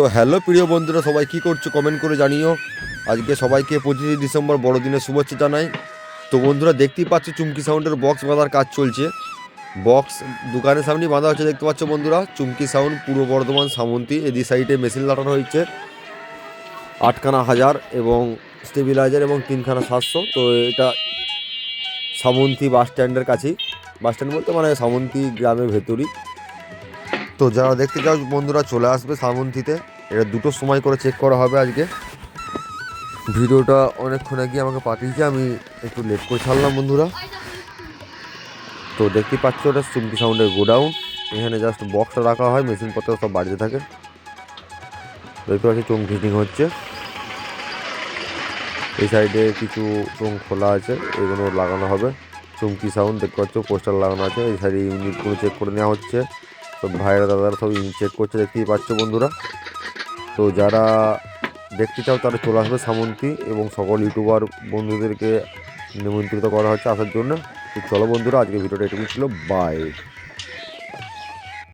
তো হ্যালো প্রিয় বন্ধুরা, সবাই কি করছ কমেন্ট করে জানিও। আজকে সবাইকে পঁচিশে ডিসেম্বর বড়দিনের শুভেচ্ছা জানাই। তো বন্ধুরা, দেখতেই পাচ্ছ চুমকি সাউন্ডের বক্স বাঁধার কাজ চলছে। বক্স দোকানের সামনেই বাঁধা হচ্ছে, দেখতে পাচ্ছ বন্ধুরা। চুমকি সাউন্ড পূর্ব বর্ধমান সামন্তি এদি সাইডে মেশিন লাগানো হয়েছে। আটখানা হাজার এবং স্টেবিলাইজার এবং তিনখানা সাতশো। তো এটা সামন্তি বাস স্ট্যান্ডের কাছেই। বাস স্ট্যান্ড বলতে মানে সামন্তি গ্রামের ভেতরই। তো যারা দেখতে চাও, বন্ধুরা চলে আসবে সামন্তিতে এটা দুটো সময় করে চেক করা হবে আজকে। ভিডিওটা অনেকক্ষণ আগে আমাকে পাঠিয়েছে, আমি একটু লেট করে ছাড়লাম, বন্ধুরা। তো দেখতে পাচ্ছ, ওটা চুমকি সাউন্ডের গোডাউন। এখানে জাস্ট বক্সটা রাখা হয়, মেশিনপত্র সব বাড়িতে থাকে। দেখতে পাচ্ছি, চোখ ফিটিং হচ্ছে। এই সাইডে কিছু চোখ খোলা আছে, এগুলো লাগানো হবে। চুমকি সাউন্ড, দেখতে পাচ্ছ, পোস্টার লাগানো আছে। এই সাইডে ইউনিটগুলো চেক করে নেওয়া হচ্ছে। সব ভাইরা দাদারা সব চেক করছে, দেখতেই পাচ্ছ বন্ধুরা। তো যারা দেখতে চাও, তারা চলে আসবে সামন্তী এবং সকল ইউটিউবার বন্ধুদেরকে নিমন্ত্রিত করা হচ্ছে আসার জন্য। তো চলো বন্ধুরা আজকে ভিডিওটা এটুকু ছিল। বাই